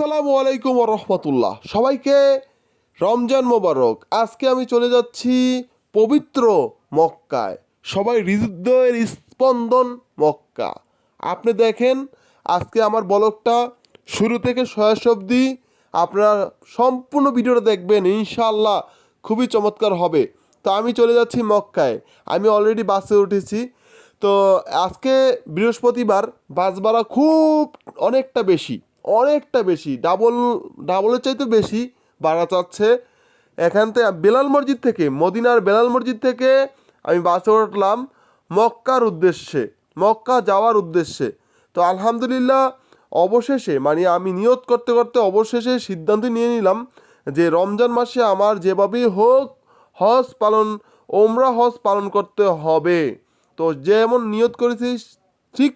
আসসালামু আলাইকুম রহমতুল্লাহ। সবাইকে রমজান মোবারক। আজকে আমি চলে যাচ্ছি পবিত্র মক্কায়। সবাই হৃদয়ের স্পন্দন মক্কা। আপনি দেখেন, আজকে আমার বলকটা শুরু থেকে শেষ অবধি আপনারা সম্পূর্ণ ভিডিওটা দেখবেন ইনশাল্লাহ খুবই চমৎকার হবে। তো আমি চলে যাচ্ছি মক্কায়। আমি অলরেডি বাসে উঠেছি। তো আজকে বৃহস্পতিবার, বাস ভাড়া খুব অনেকটা বেশি। অনেকটা বেশি ডাবল ডাবলের চাইতে বেশি ভাড়া চাচ্ছে এখান থেকে বেলাল মসজিদ থেকে, মদিনার বেলাল মসজিদ থেকে আমি বাসে উঠলাম মক্কার উদ্দেশ্যে, মক্কা যাওয়ার উদ্দেশ্যে। তো আলহামদুলিল্লাহ অবশেষে মানে আমি নিয়ত করতে করতে অবশেষে সিদ্ধান্ত নিয়ে নিলাম যে রমজান মাসে আমার যেভাবেই হোক হজ পালন, ওমরা হজ পালন করতে হবে। তো যেমন নিয়ত করেছি ঠিক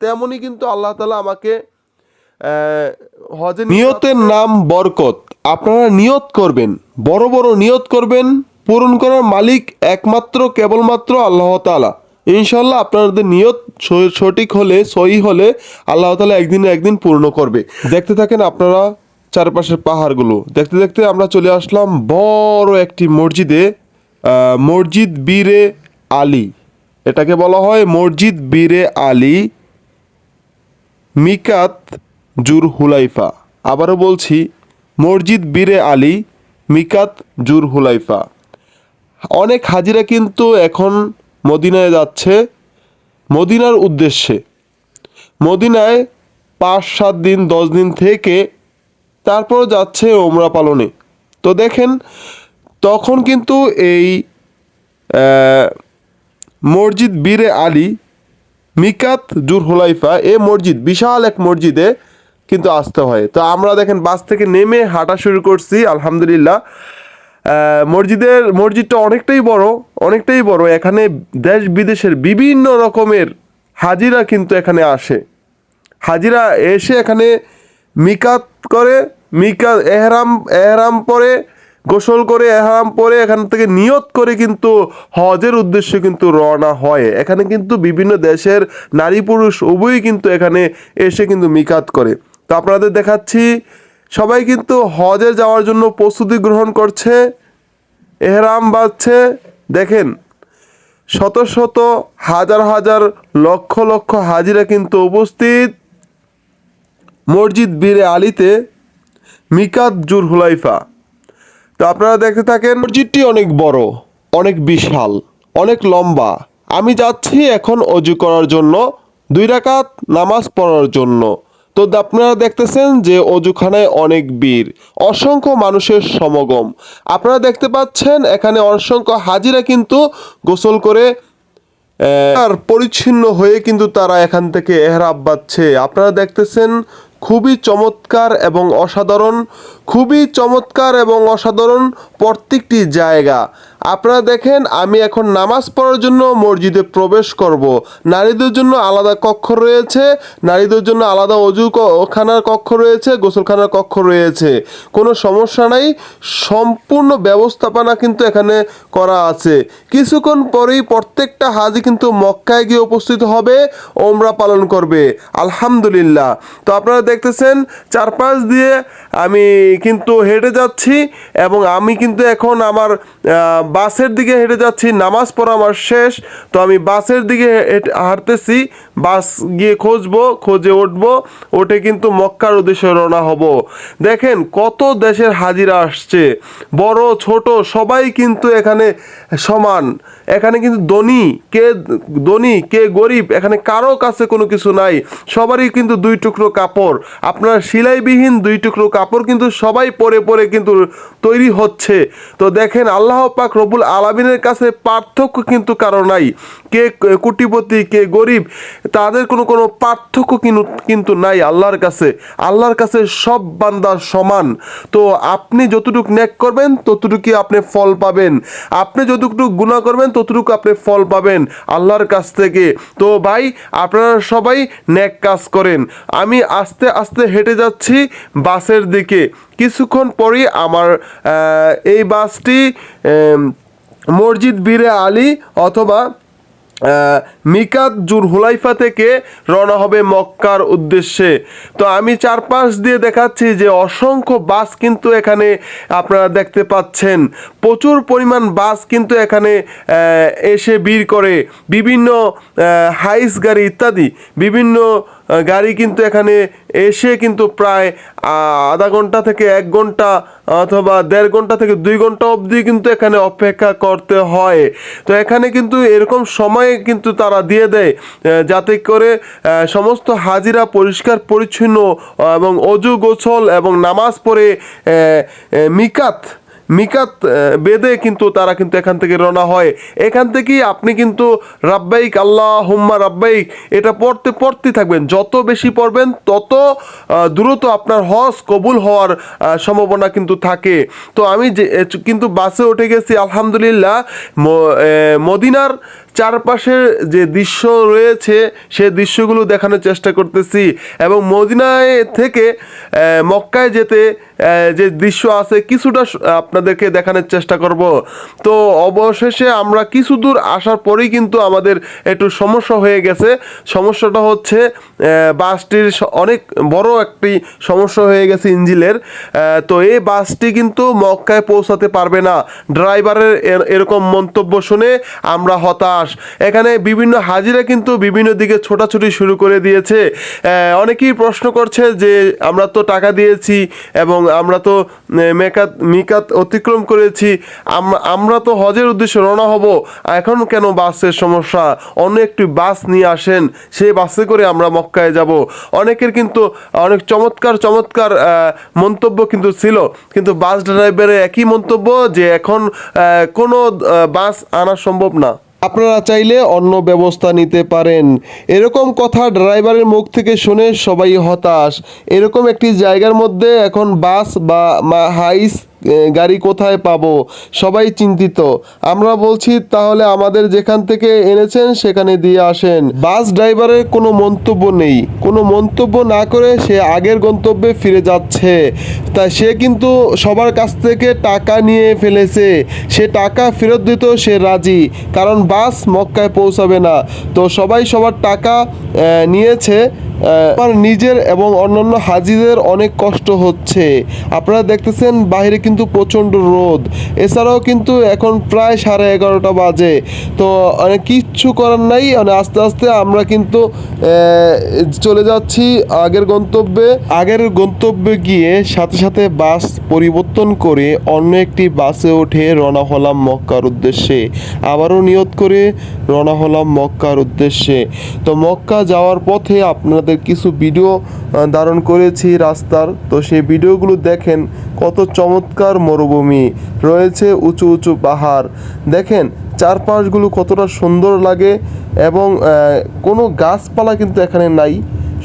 তেমনই কিন্তু আল্লাহ তালা আমাকে হজে নিয়তের নাম বরকত। আপনারা নিয়ত করবেন। বড় বড় নিয়ত করবেন পূরণ করার মালিক একমাত্র কেবলমাত্র আল্লাহ তালা ইনশাল্লাহ আপনাদের নিয়ত সঠিক হলে সহি হলে আল্লাহ তালা একদিন একদিন পূর্ণ করবে। দেখতে থাকেন আপনারা চারপাশের পাহাড়গুলো। দেখতে দেখতে আমরা চলে আসলাম বড় একটি মসজিদে মসজিদ বীরে আলী। এটাকে বলা হয় মসজিদ বীরে আলী। মিকাত জুর হুলাইফা। আবারও বলছি, মসজিদ বীরে আলী, মিকাত জুর হুলাইফা। অনেক হাজিরা কিন্তু এখন মদিনায় যাচ্ছে। মদিনার উদ্দেশ্যে। মদিনায় পাঁচ, সাত দিন, দশ দিন থেকে তারপর যাচ্ছে ওমরা পালনে। তো দেখেন, তখন কিন্তু এই মসজিদ বীরে আলী, মিকাত জুর হুলাইফা, এ মসজিদ, বিশাল এক মসজিদে কিন্তু আসতে হয়। তো আমরা দেখেন বাস থেকে নেমে হাঁটা শুরু করছি, আলহামদুলিল্লাহ। মসজিদের, মসজিদটা অনেকটাই বড় অনেকটাই বড়। এখানে দেশ বিদেশের বিভিন্ন রকমের হাজিরা কিন্তু এখানে আসে। হাজিরা এসে এখানে মিকাত করে, মিকাত, এহরাম এহরাম পরে, গোসল করে, এহরাম পরে এখান থেকে নিয়ত করে কিন্তু হজের উদ্দেশ্যে কিন্তু রওনা হয়। এখানে কিন্তু বিভিন্ন দেশের নারী পুরুষ উভয়ই কিন্তু এখানে এসে কিন্তু মিকাত করে। তো আপনাদের দেখাচ্ছি, সবাই কিন্তু হজে যাওয়ার জন্য প্রস্তুতি গ্রহণ করছে, এহরাম বাজছে, দেখেন, শত শত হাজার হাজার লক্ষ লক্ষ হাজিরা কিন্তু উপস্থিত, মসজিদ বীরে আলীতে মিকাত জুর হুলাইফা। তো আপনারা দেখতে থাকেন, মসজিদটি অনেক বড়, অনেক বিশাল, অনেক লম্বা। আমি যাচ্ছি এখন অজু করার জন্য, দুই রাকাত নামাজ পড়ার জন্য। তো আপনারা দেখতেছেন যে অজুখানায় অনেক বীর, অসংখ্য মানুষের সমাগম। আপনারা দেখতে পাচ্ছেন এখানে অসংখ্য হাজিরা কিন্তু গোসল করে আর পরিচ্ছন্ন হয়ে কিন্তু তারা এখান থেকে এহরাব বাচ্ছে আপনারা দেখতেছেন খুবই চমৎকার এবং অসাধারণ, খুবই চমৎকার এবং অসাধারণ প্রত্যেকটি জায়গা। আপনারা দেখেন, আমি এখন নামাজ পড়ার জন্য মসজিদে প্রবেশ করব। নারীদের জন্য আলাদা কক্ষ রয়েছে, নারীদের জন্য আলাদা অজু খানার কক্ষ রয়েছে, গোসলখানার কক্ষ রয়েছে। কোনো সমস্যা নাই, সম্পূর্ণ ব্যবস্থাপনা কিন্তু এখানে করা আছে। কিছুক্ষণ পরেই প্রত্যেকটা হাজি কিন্তু মক্কায় গিয়ে উপস্থিত হবে, ওমরা পালন করবে। আলহামদুলিল্লাহ। তো আপনারা দেখতেছেন, চারপাশ দিয়ে আমি কিন্তু হেঁটে যাচ্ছি এবং আমি কিন্তু এখন আমার বাসের দিকে হেঁটে যাচ্ছি, নামাজ পড়া আমার শেষ। তো আমি বাসের দিকে হেঁটে- হাঁটতেছি, বাস গিয়ে খুঁজবো, খোঁজে উঠবো ওঠে কিন্তু মক্কার উদ্দেশ্যে রওনা হব। দেখেন কত দেশের হাজিরা আসছে। বড়, ছোট, সবাই কিন্তু এখানে সমান। এখানে কিন্তু ধনী, কে ধনী, কে গরিব, এখানে কারও কাছে কোনো কিছু নাই। সবারই কিন্তু দুই টুকরো কাপড়। আপনার সিলাইবিহীন দুই টুকরো কাপড় কিন্তু সবাই পরে পরে কিন্তু তৈরি হচ্ছে। তো দেখেন আল্লাহ পাক রবুল আলমিনের কাছে পার্থক্য কিন্তু কারও নাই। কে কুটিপতি, কে গরিব, তাদের কোনো কোনো পার্থক্য কিন্তু নাই আল্লাহর কাছে। আল্লাহর কাছে সব বান্দা সমান। তো আপনি যতটুকু ন্যাক করবেন, ততটুকুই আপনি ফল পাবেন। আপনি যতটুকু গুণা করবেন, ততটুকু আপনি ফল পাবেন আল্লাহর কাছ থেকে। তো ভাই, আপনারা সবাই ন্যাক কাজ করেন। আমি আস্তে আস্তে হেঁটে যাচ্ছি বাসের দিকে। কিছুক্ষণ পরই আমার এই বাসটি মসজিদ বীরে আলী অথবা মিকাত জুর হুলাইফা থেকে রওনা হবে মক্কার উদ্দেশ্যে। তো আমি চারপাশ দিয়ে দেখাচ্ছি যে অসংখ্য বাস কিন্তু এখানে আপনারা দেখতে পাচ্ছেন। প্রচুর পরিমাণ বাস কিন্তু এখানে এসে ভিড় করে। বিভিন্ন হাইস গাড়ি ইত্যাদি, বিভিন্ন গাড়ি কিন্তু এখানে এসে কিন্তু প্রায় আধা ঘণ্টা থেকে এক ঘণ্টা অথবা দেড় ঘণ্টা থেকে দুই ঘণ্টা অবধি কিন্তু এখানে অপেক্ষা করতে হয়। তো এখানে কিন্তু এরকম সময় কিন্তু তারা দিয়ে দেয় যাতে করে সমস্ত হাজিরা পরিষ্কার, পরিচ্ছন্ন এবং অজু গোছল এবং নামাজ পড়ে মিকাত মিকাত বেদে কিন্তু তারা কিন্তু এখান থেকে রওনা হয়। এখান থেকেই আপনি কিন্তু রাব্বাইক আল্লাহ হুম্মা রাব্বাইক, এটা পড়তে পড়তে থাকবেন। যত বেশি পড়বেন, তত দ্রুত আপনার হজ কবুল হওয়ার সম্ভাবনা কিন্তু থাকে। তো আমি যে কিন্তু বাসে উঠে গেছি, আলহামদুলিল্লাহ মদিনার চারপাশের যে দৃশ্য রয়েছে, সে দৃশ্যগুলো দেখানোর চেষ্টা করতেছি এবং মদিনায় থেকে মক্কায় যেতে যে দৃশ্য আছে কিছুটা আপনাদেরকে দেখানোর চেষ্টা করব। তো অবশেষে আমরা কিছু দূর আসার পরেই কিন্তু আমাদের একটু সমস্যা হয়ে গেছে। সমস্যাটা হচ্ছে বাসটির অনেক বড় একটি সমস্যা হয়ে গেছে ইঞ্জিলের। তো এই বাসটি কিন্তু মক্কায় পৌঁছাতে পারবে না। ড্রাইভারের এর- এরকম মন্তব্য শুনে আমরা হতাশ। এখানে বিভিন্ন হাজিরা কিন্তু বিভিন্ন দিকে ছোটাছুটি শুরু করে দিয়েছে। অনেকেই প্রশ্ন করছে যে আমরা তো টাকা দিয়েছি এবং আমরা তো মেকাত, মিকাত অতিক্রম করেছি। আম- আমরা তো হজের উদ্দেশ্যে রওনা হব। এখন কেন বাসের সমস্যা? অন্য একটি বাস নিয়ে আসেন, সেই বাসে করে আমরা মক্কায় যাব। অনেকের কিন্তু, অনেক চমৎকার চমৎকার মন্তব্য কিন্তু ছিল। কিন্তু বাস ড্রাইভারের একই মন্তব্য যে এখন কোনো বাস আনা সম্ভব না। আপনারা চাইলে অন্য ব্যবস্থা নিতে পারেন। এরকম কথা ড্রাইভারের মুখ থেকে শুনে সবাই হতাশ। এরকম একটি জায়গার মধ্যে এখন বাস বা হাইস গাড়ি কোথায় পাবো? সবাই চিন্তিত। আমরা বলছি, তাহলে আমাদের যেখান থেকে এনেছেন, সেখানে দিয়ে আসেন। বাস ড্রাইভারের কোনো মন্তব্য নেই। কোনো মন্তব্য না করে সে আগের গন্তব্যে ফিরে যাচ্ছে। তা সে কিন্তু সবার কাছ থেকে টাকা নিয়ে ফেলেছে। সে টাকা ফেরত দিত সে রাজি, কারণ বাস মক্কায় পৌঁছাবে না। তো সবাই সবার টাকা নিয়েছে। আমার নিজের এবং অন্যান্য হাজিদের অনেক কষ্ট হচ্ছে। আপনারা দেখতেছেন বাইরে কিন্তু প্রচণ্ড রোদ। এছাড়াও কিন্তু এখন প্রায় সাড়ে এগারোটা বাজে। তো অনেক কিচ্ছু করার নাই মানে আস্তে আস্তে আমরা কিন্তু চলে যাচ্ছি আগের গন্তব্যে। আগের গন্তব্যে গিয়ে সাথে সাথে বাস পরিবর্তন করে অন্য একটি বাসে উঠে রওনা হলাম মক্কার উদ্দেশ্যে। আবারও নিয়ত করে রওনা হলাম মক্কার উদ্দেশ্যে। তো মক্কা যাওয়ার পথে আপনাদের কিছু ভিডিও ধারণ করেছি রাস্তার। তো সেই ভিডিওগুলো দেখেন কত চমৎকার মরুভূমি রয়েছে উঁচু উঁচু পাহাড়। দেখেন চারপাশগুলো কতটা সুন্দর লাগে এবং কোনো গাছপালা কিন্তু এখানে নাই,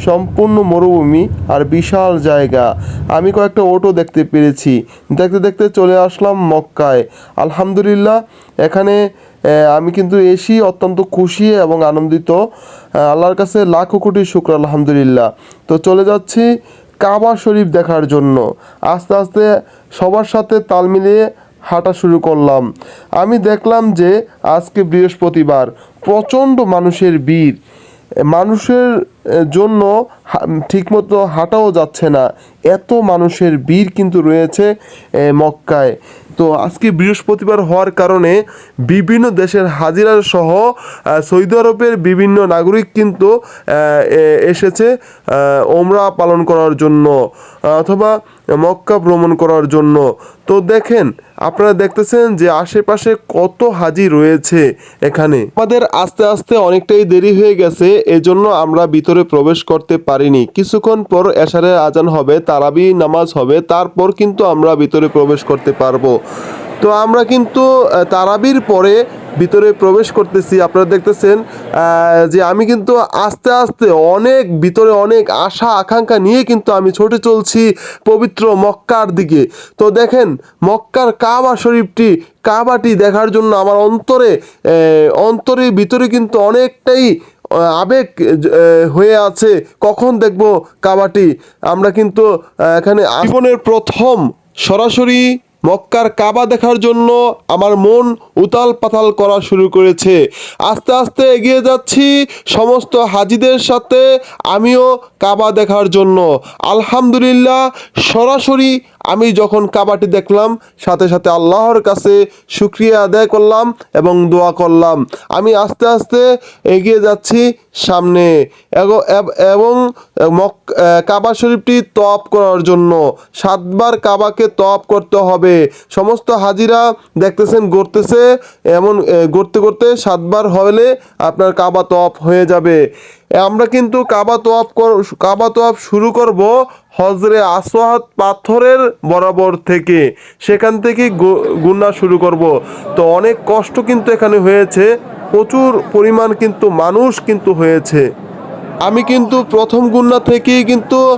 সম্পূর্ণ মরুভূমি আর বিশাল জায়গা। আমি কয়েকটা অটো দেখতে পেরেছি। দেখতে দেখতে চলে আসলাম মক্কায়। আলহামদুলিল্লাহ, এখানে আমি কিন্তু এসি অত্যন্ত খুশি এবং আনন্দিত। আল্লাহর কাছে লাখো কোটি শুক্র, আলহামদুলিল্লাহ। তো চলে যাচ্ছি কাবা শরীফ দেখার জন্য। আস্তে আস্তে সবার সাথে তাল মিলিয়ে হাঁটা শুরু করলাম। আমি দেখলাম যে আজকে বৃহস্পতিবার, প্রচণ্ড মানুষের ভিড়। মানুষের জন্য ঠিকমতো হাঁটাও যাচ্ছে না। এত মানুষের ভিড় কিন্তু রয়েছে মক্কায়। তো আজকে বৃহস্পতিবার হওয়ার কারণে বিভিন্ন দেশের হাজিরা সহ সৌদি আরবের বিভিন্ন নাগরিক কিন্তু এসেছে ওমরা পালন করার জন্য। অথবা মক্কা ভ্রমণ করার জন্য। তো দেখেন, আপনারা দেখতেছেন যে আশেপাশে কত হাজি রয়েছে এখানে। আমাদের আস্তে আস্তে অনেকটাই দেরি হয়ে গেছে, এজন্য আমরা ভিতরে প্রবেশ করতে পারিনি। কিছুক্ষণ পর এশারের আজান হবে, তারাবি নামাজ হবে, তারপর কিন্তু আমরা ভিতরে প্রবেশ করতে পারব। তো আমরা কিন্তু তারাবির পরে ভিতরে প্রবেশ করতেছি। আপনারা দেখতেছেন যে আমি কিন্তু আস্তে আস্তে অনেক ভিতরে অনেক আশা আকাঙ্ক্ষা নিয়ে কিন্তু আমি ছুটে চলছি পবিত্র মক্কার দিকে। তো দেখেন মক্কার কাবা শরীফটি কাবাটি দেখার জন্য আমার অন্তরে আহ, অন্তরের ভিতরে কিন্তু অনেকটাই আবেগ হয়ে আছে। কখন দেখব কাবাটি? আমরা কিন্তু এখানে জীবনের প্রথম সরাসরি মক্কার কাবা দেখার জন্য আমার মন উতাল পাতাল করা শুরু করেছে। আস্তে আস্তে এগিয়ে যাচ্ছি সমস্ত হাজিদের সাথে, আমিও কাবা দেখার জন্য। আলহামদুলিল্লাহ, সরাসরি আমি যখন কাবাটি দেখলাম, সাথে সাথে আল্লাহর কাছে শুক্রিয়া আদায় করলাম এবং দোয়া করলাম। আমি আস্তে আস্তে এগিয়ে যাচ্ছি সামনে এবং মক কাবা শরীফটি তপ করার জন্য। সাতবার কাবাকে তপ করতে হবে। সমস্ত হাজিরা দেখতেছেন, গড়তেছে, এমন গড়তে করতে সাতবার হলে আপনার কাবা তপ হয়ে যাবে। আমরা কিন্তু কাবা তোয়াফ কাবা তোয়াফ শুরু করব হজরে আসওয়াদ পাথরের বরাবর থেকে। সেখান থেকে গুন্না শুরু করব। তো অনেক কষ্ট কিন্তু এখানে হয়েছে, প্রচুর পরিমাণ কিন্তু মানুষ কিন্তু হয়েছে। আমি কিন্তু প্রথম গুন্না থেকেই কিন্তু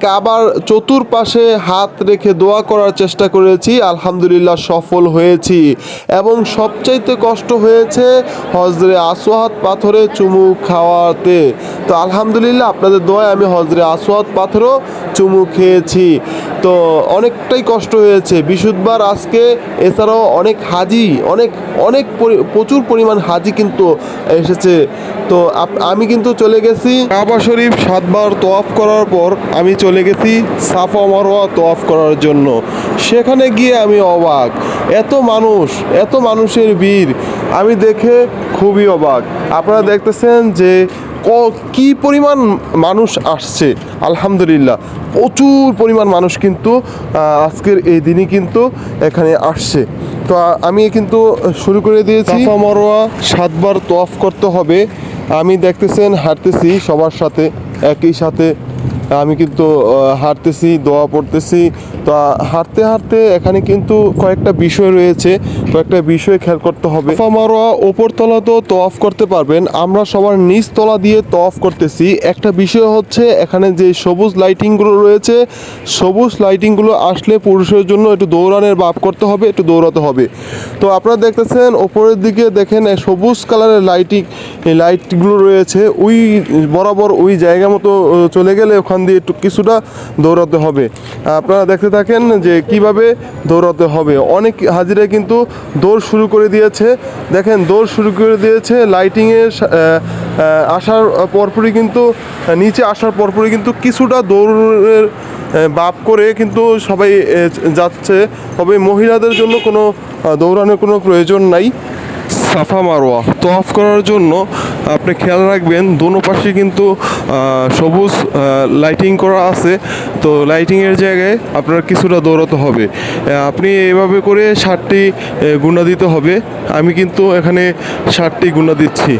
কাবার চতুর্পাশে হাত রেখে দোয়া করার চেষ্টা করেছি, আলহামদুলিল্লাহ সফল হয়েছি। এবং সবচাইতে কষ্ট হয়েছে হজরে আসোয়াত পাথরে চুমু খাওয়াতে। তো আলহামদুলিল্লাহ আপনাদের দোয়ায় আমি হজরে আসোয়াত পাথরও চুমু খেয়েছি। তো অনেকটাই কষ্ট হয়েছে। বিশুদ্ধবার আজকে এছাড়াও অনেক হাজি, অনেক অনেক পরি- প্রচুর পরিমাণ হাজি কিন্তু এসেছে। তো আমি কিন্তু চলে গেছি কাবা শরীফ সাতবার তোয়াফ করার পর আমি চলে গেছি সাফা মারোয়া তোয়াফ করার জন্য। সেখানে গিয়ে আমি অবাক। এত মানুষ, এত মানুষের ভিড়। আমি দেখে খুবই অবাক। আপনারা দেখতেছেন যে ক- কি পরিমাণ মানুষ আসছে। আলহামদুলিল্লাহ, প্রচুর পরিমাণ মানুষ কিন্তু আজকের এই দিনই কিন্তু এখানে আসছে। তো আমি কিন্তু শুরু করে দিয়েছি। মারোয়া সাতবার তোয়াফ করতে হবে। আমি দেখতেছেন হাঁটতেছি সবার সাথে একই সাথে। আমি কিন্তু হাঁটতেছি দোয়া পড়তেছি তো হাঁটতে হাঁটতে এখানে কিন্তু কয়েকটা বিষয় রয়েছে। কয়েকটা বিষয় খেয়াল করতে হবে। মারোয়া ওপর তলা তো তফ করতে পারবেন। আমরা সবার নিচ তলা দিয়ে তফ করতেছি। একটা বিষয় হচ্ছে এখানে যে সবুজ লাইটিংগুলো রয়েছে, সবুজ লাইটিংগুলো আসলে পুরুষের জন্য একটু দৌড়ানোর বাপ করতে হবে, একটু দৌড়াতে হবে। তো আপনারা দেখতেছেন, ওপরের দিকে দেখেন সবুজ কালারের লাইটিং লাইটগুলো রয়েছে। ওই বরাবর ওই জায়গা মতো চলে গেলে ওখান দিয়ে একটু কিছুটা দৌড়াতে হবে। আপনারা দেখতে থাকেন যে কীভাবে দৌড়াতে হবে। অনেক হাজিরা কিন্তু দৌড় শুরু করে দিয়েছে। দেখেন, দৌড় শুরু করে দিয়েছে লাইটিংয়ের আসার পরপরই কিন্তু, নিচে আসার পরপরই কিন্তু কিছুটা দৌড়ের বাপ করে কিন্তু সবাই যাচ্ছে। তবে মহিলাদের জন্য কোনো দৌড়ানোর কোনো প্রয়োজন নাই। সাফা মারোয়া। তফ করার জন্য আপনি খেয়াল রাখবেন দোনো পাশে কিন্তু সবুজ লাইটিং করা আছে। তো লাইটিংয়ের জায়গায় আপনার কিছুটা দৌড়াতে হবে। আপনি এভাবে করে ষাটটি গুণা দিতে হবে। আমি কিন্তু এখানে ষাটটি গুণা দিচ্ছি।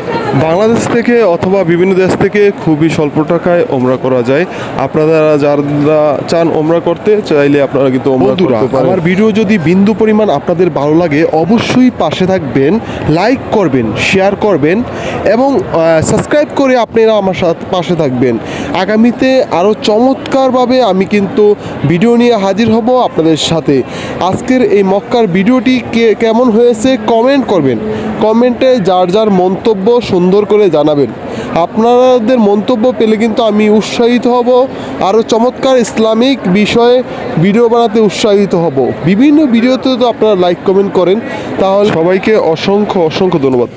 বাংলাদেশ থেকে অথবা বিভিন্ন দেশ থেকে খুবই স্বল্প টাকায় ওমরা করা যায়। আপনারা যারা চান ওমরা করতে চাইলে আপনারা কিন্তু ওমরা করতে পারেন। আমার ভিডিও যদি বিন্দু পরিমাণ আপনাদের ভালো লাগে অবশ্যই পাশে থাকবেন। লাইক করবেন শেয়ার করবেন এবং সাবস্ক্রাইব করে আপনারা আমার সাথে, পাশে থাকবেন। আগামীতে আরও চমৎকারভাবে আমি কিন্তু ভিডিও নিয়ে হাজির হব আপনাদের সাথে। আজকের এই মক্কার ভিডিওটি কে, কেমন হয়েছে কমেন্ট করবেন। কমেন্টে যার যার মন্তব্য সুন্দর করে জানাবেন। আপনাদের মন্তব্য পেলে কিন্তু আমি উৎসাহিত হব, আরও চমৎকার ইসলামিক বিষয়ে ভিডিও বানাতে উৎসাহিত হব। বিভিন্ন ভিডিওতে তো আপনারা লাইক কমেন্ট করেন, তাহলে সবাইকে অসংখ্য অসংখ্য ধন্যবাদ।